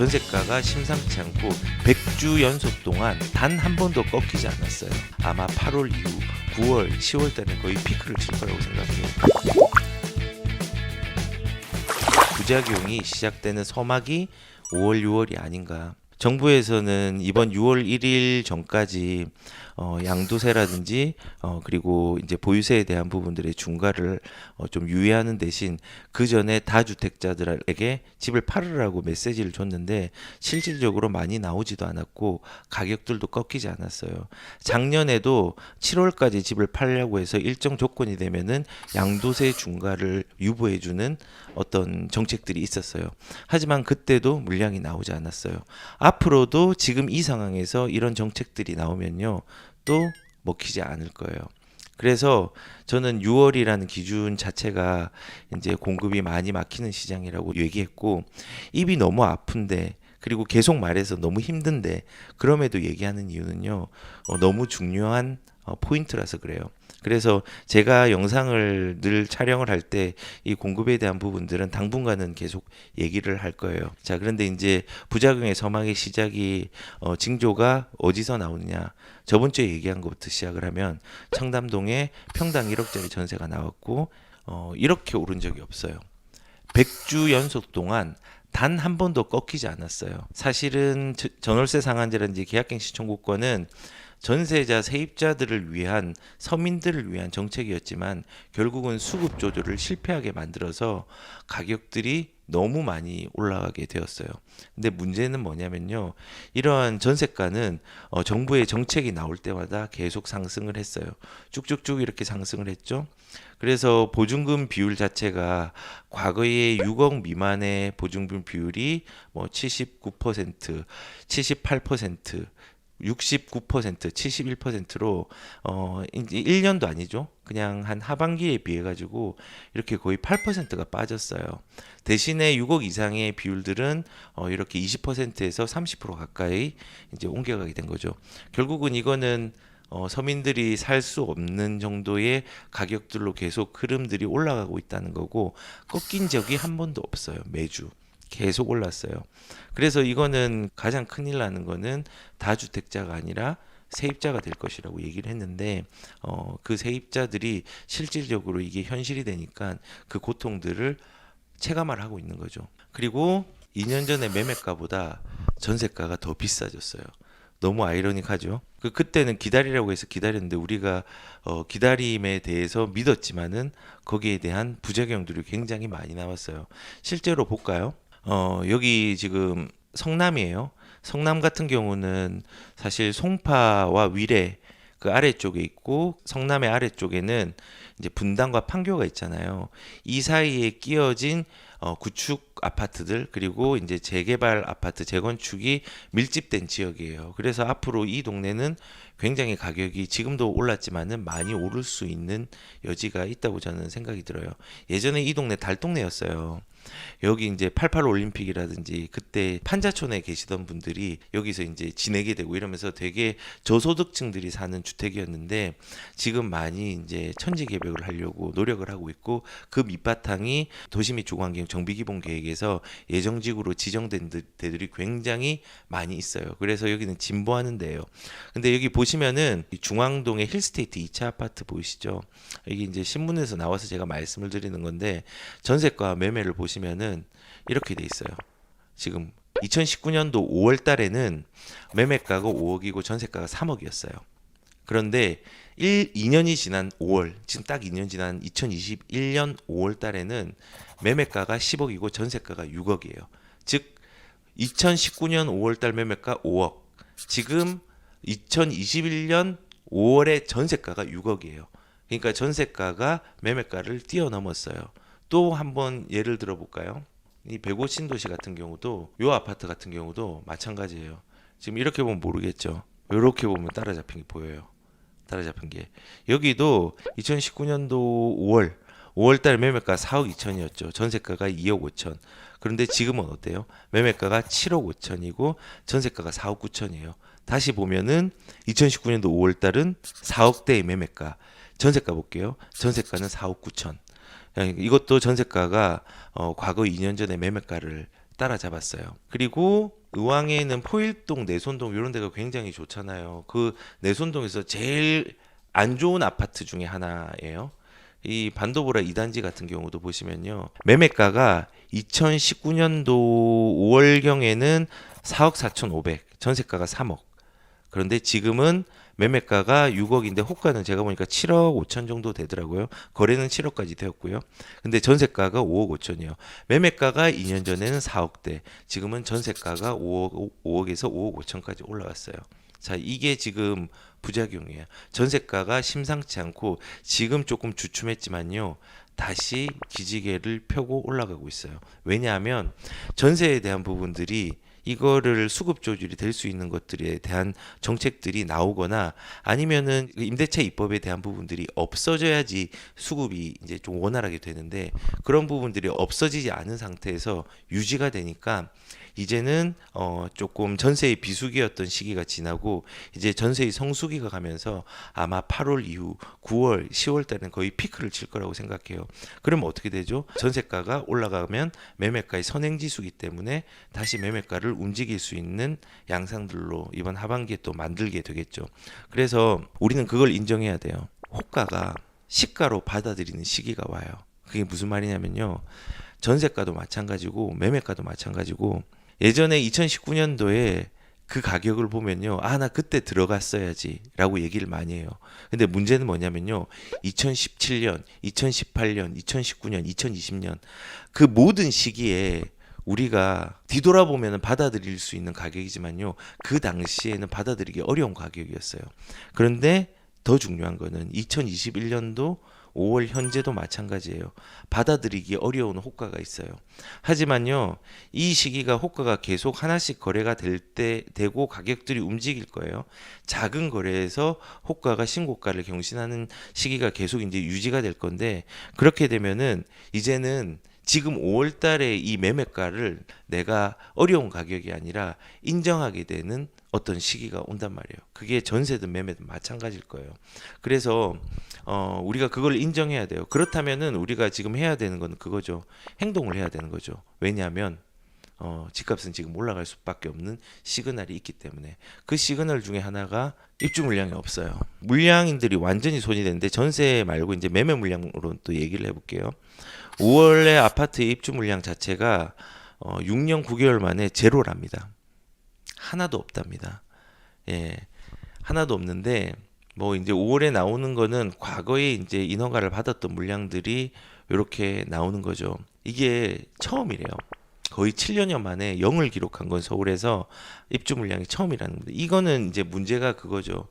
전세가가 심상치 않고 100주 연속 동안 단 한 번도 꺾이지 않았어요. 아마 8월 이후 9월, 10월 달에 거의 피크를 칠 거라고 생각해요. 부작용이 시작되는 서막이 5월, 6월이 아닌가. 정부에서는 이번 6월 1일 전까지 어, 양도세라든지 어, 그리고 이제 보유세에 대한 부분들의 중과를 어, 좀 유예하는 대신 그 전에 다주택자들에게 집을 팔으라고 메시지를 줬는데 실질적으로 많이 나오지도 않았고 가격들도 꺾이지 않았어요. 작년에도 7월까지 집을 팔려고 해서 일정 조건이 되면은 양도세 중과를 유보해주는 어떤 정책들이 있었어요. 하지만 그때도 물량이 나오지 않았어요. 앞으로도 지금 이 상황에서 이런 정책들이 나오면요. 또 먹히지 않을 거예요. 그래서 저는 6월이라는 기준 자체가 이제 공급이 많이 막히는 시장이라고 얘기했고 입이 너무 아픈데 그리고 계속 말해서 너무 힘든데 그럼에도 얘기하는 이유는요 어, 너무 중요한 어, 포인트라서 그래요. 그래서 제가 영상을 늘 촬영을 할 때 이 공급에 대한 부분들은 당분간은 계속 얘기를 할 거예요. 자, 그런데 이제 부작용의 서막의 시작이 어, 징조가 어디서 나오느냐? 저번 주에 얘기한 것부터 시작을 하면 청담동에 평당 1억짜리 전세가 나왔고 어, 이렇게 오른 적이 없어요. 100주 연속 동안 단한 번도 꺾이지 않았어요. 사실은 저- 전월세 상한제라든지 계약갱신 청구권은 전세자 세입자들을 위한 서민들을 위한 정책이었지만 결국은 수급 조절을 실패하게 만들어서 가격들이 너무 많이 올라가게 되었어요. 근데 문제는 뭐냐면요. 이러한 전세가는 어, 정부의 정책이 나올 때마다 계속 상승을 했어요. 쭉쭉쭉 이렇게 상승을 했죠. 그래서 보증금 비율 자체가 과거에 6억 미만의 보증금 비율이 뭐 79%, 78%, 69%, 71%로 어 이제 1년도 아니죠. 그냥 한 하반기에 비해 가지고 이렇게 거의 8%가 빠졌어요. 대신에 6억 이상의 비율들은 어 이렇게 20%에서 30% 가까이 이제 옮겨가게 된 거죠. 결국은 이거는 어, 서민들이 살 수 없는 정도의 가격들로 계속 흐름들이 올라가고 있다는 거고 꺾인 적이 한 번도 없어요. 매주 계속 올랐어요. 그래서 이거는 가장 큰일 나는 거는 다주택자가 아니라 세입자가 될 것이라고 얘기를 했는데 어, 그 세입자들이 실질적으로 이게 현실이 되니까 그 고통들을 체감을 하고 있는 거죠. 그리고 2년 전에 매매가보다 전세가가 더 비싸졌어요. 너무 아이러닉하죠. 그 그때는 기다리라고 해서 기다렸는데 우리가 어, 기다림에 대해서 믿었지만은 거기에 대한 부작용들이 굉장히 많이 나왔어요. 실제로 볼까요? 어, 여기 지금 성남이에요. 성남 같은 경우는 사실 송파와 위례 그 아래쪽에 있고 성남의 아래쪽에는 이제 분당과 판교가 있잖아요. 이 사이에 끼어진 어, 구축 아파트들 그리고 이제 재개발 아파트 재건축이 밀집된 지역이에요. 그래서 앞으로 이 동네는 굉장히 가격이 지금도 올랐지만은 많이 오를 수 있는 여지가 있다고 저는 생각이 들어요. 예전에 이 동네 달동네였어요. 여기 이제 88 올림픽이라든지 그때 판자촌에 계시던 분들이 여기서 이제 지내게 되고 이러면서 되게 저소득층들이 사는 주택이었는데 지금 많이 이제 천지 개벽을 하려고 노력을 하고 있고 그 밑바탕이 도시및 주거환경 정비기본 계획에서 예정지구로 지정된 데- 데들이 굉장히 많이 있어요. 그래서 여기는 진보하는 데예요. 근데 여기 보시면은 이 중앙동의 힐스테이트 2차 아파트 보이시죠? 이게 이제 신문에서 나와서 제가 말씀을 드리는 건데 전세가 매매를 보시면은 이렇게 돼 있어요. 지금 2019년도 5월 달에는 매매가가 5억이고 전세가가 3억이었어요. 그런데 1, 2년이 지난 5월, 지금 딱 2년 지난 2021년 5월 달에는 매매가가 10억이고 전세가가 6억이에요. 즉 2019년 5월 달 매매가 5억. 지금 2021년 5월에 전세가가 6억이에요. 그러니까 전세가가 매매가를 뛰어넘었어요. 또 한번 예를 들어 볼까요? 이 105 신도시 같은 경우도 요 아파트 같은 경우도 마찬가지예요. 지금 이렇게 보면 모르겠죠. 이렇게 보면 따라잡힌 게 보여요. 따라잡힌 게 여기도 2019년도 5월 5월 달 매매가 4억 2천이었죠. 전세가가 2억 5천. 그런데 지금은 어때요? 매매가가 7억 5천이고 전세가가 4억 9천이에요. 다시 보면은 2019년도 5월 달은 4억대의 매매가. 전세가 볼게요. 전세가는 4억 9천. 이것도 전세가가 어, 과거 2년 전에 매매가를 따라잡았어요. 그리고 의왕에는 포일동, 내손동 이런 데가 굉장히 좋잖아요. 그 내손동에서 제일 안 좋은 아파트 중에 하나예요. 이 반도보라 2단지 같은 경우도 보시면요. 매매가가 2019년도 5월경에는 4억 4,500, 전세가가 3억. 그런데 지금은 매매가가 6억인데 호가는 제가 보니까 7억 5천 정도 되더라고요. 거래는 7억까지 되었고요. 근데 전세가가 5억 5천이요. 매매가가 2년 전에는 4억대, 지금은 전세가가 5억 5억에서 5억 5천까지 올라왔어요. 자, 이게 지금 부작용이에요. 전세가가 심상치 않고 지금 조금 주춤했지만요. 다시 기지개를 펴고 올라가고 있어요. 왜냐하면 전세에 대한 부분들이 이거를 수급 조절이 될 수 있는 것들에 대한 정책들이 나오거나 아니면은 그 임대차 입법에 대한 부분들이 없어져야지 수급이 이제 좀 원활하게 되는데 그런 부분들이 없어지지 않은 상태에서 유지가 되니까 이제는 어 조금 전세의 비수기였던 시기가 지나고 이제 전세의 성수기가 가면서 아마 8월 이후 9월, 10월 달에는 거의 피크를 칠 거라고 생각해요. 그러면 어떻게 되죠? 전세가가 올라가면 매매가의 선행지수기 때문에 다시 매매가를 움직일 수 있는 양상들로 이번 하반기에 또 만들게 되겠죠. 그래서 우리는 그걸 인정해야 돼요. 호가가 시가로 받아들이는 시기가 와요. 그게 무슨 말이냐면요. 전세가도 마찬가지고 매매가도 마찬가지고 예전에 2019년도에 그 가격을 보면요. 아, 나 그때 들어갔어야지 라고 얘기를 많이 해요. 근데 문제는 뭐냐면요. 2017년, 2018년, 2019년, 2020년 그 모든 시기에 우리가 뒤돌아보면 받아들일 수 있는 가격이지만요. 그 당시에는 받아들이기 어려운 가격이었어요. 그런데 더 중요한 거는 2021년도 5월 현재도 마찬가지예요. 받아들이기 어려운 호가가 있어요. 하지만요, 이 시기가 호가가 계속 하나씩 거래가 될 때 되고 가격들이 움직일 거예요. 작은 거래에서 호가가 신고가를 경신하는 시기가 계속 이제 유지가 될 건데 그렇게 되면은 이제는 지금 5월 달에 이 매매가를 내가 어려운 가격이 아니라 인정하게 되는 어떤 시기가 온단 말이에요. 그게 전세든 매매든 마찬가지일 거예요. 그래서 어, 우리가 그걸 인정해야 돼요. 그렇다면은 우리가 지금 해야 되는 건 그거죠. 행동을 해야 되는 거죠. 왜냐하면 어, 집값은 지금 올라갈 수밖에 없는 시그널이 있기 때문에 그 시그널 중에 하나가 입주 물량이 없어요. 물량인들이 완전히 손이 되는데 전세 말고 이제 매매 물량으로 또 얘기를 해볼게요. 5월에 아파트 입주 물량 자체가 어, 6년 9개월 만에 제로랍니다. 하나도 없답니다. 예, 하나도 없는데 뭐 이제 5월에 나오는 거는 과거에 이제 인허가를 받았던 물량들이 이렇게 나오는 거죠. 이게 처음이래요. 거의 7년여 만에 0을 기록한 건 서울에서 입주 물량이 처음이라는 건데 이거는 이제 문제가 그거죠.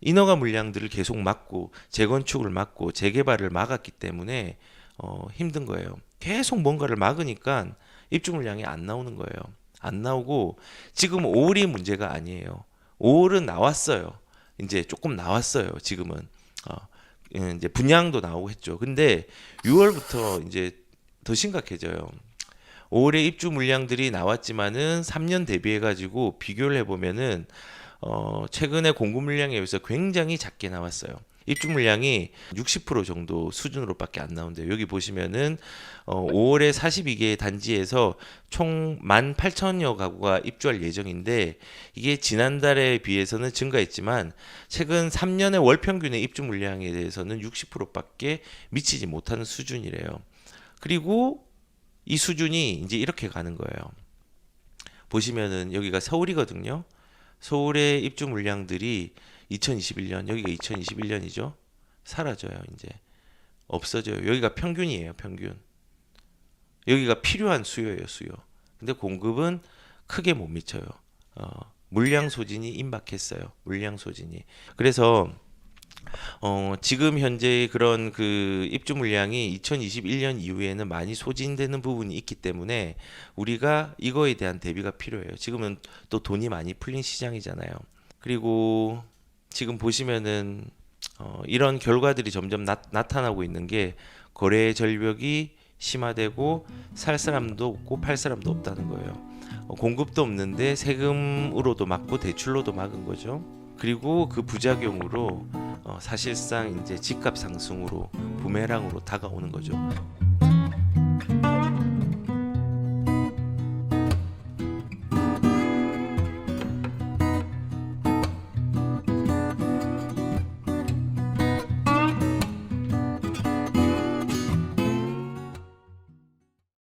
인허가 물량들을 계속 막고 재건축을 막고 재개발을 막았기 때문에 어, 힘든 거예요. 계속 뭔가를 막으니까 입주 물량이 안 나오는 거예요. 안 나오고 지금 5월이 문제가 아니에요. 5월은 나왔어요. 이제 조금 나왔어요. 지금은 어, 예, 이제 분양도 나오고 했죠. 근데 6월부터 이제 더 심각해져요. 5월에 입주 물량들이 나왔지만은 3년 대비해 가지고 비교를 해보면은 어, 최근에 공급 물량에 비해서 굉장히 작게 나왔어요. 입주 물량이 60% 정도 수준으로밖에 안 나오는데 여기 보시면은 어, 5월에 42개 단지에서 총 18,000여 가구가 입주할 예정인데 이게 지난달에 비해서는 증가했지만 최근 3년의 월 평균의 입주 물량에 대해서는 60%밖에 미치지 못하는 수준이래요. 그리고 이 수준이 이제 이렇게 가는 거예요. 보시면은 여기가 서울이거든요. 서울의 입주 물량들이 2021년 여기가 2021년이죠. 사라져요, 이제. 없어져요. 여기가 평균이에요, 평균. 여기가 필요한 수요예요, 수요. 근데 공급은 크게 못 미쳐요. 어, 물량 소진이 임박했어요. 물량 소진이. 그래서 어, 지금 현재 그런 그 입주 물량이 2021년 이후에는 많이 소진되는 부분이 있기 때문에 우리가 이거에 대한 대비가 필요해요. 지금은 또 돈이 많이 풀린 시장이잖아요. 그리고 지금 보시면은 어, 이런 결과들이 점점 나, 나타나고 있는 게 거래 절벽이 심화되고 살 사람도 없고 팔 사람도 없다는 거예요. 어, 공급도 없는데 세금으로도 막고 대출로도 막은 거죠. 그리고 그 부작용으로 어, 사실상 이제 집값 상승으로 부메랑으로 다가오는 거죠.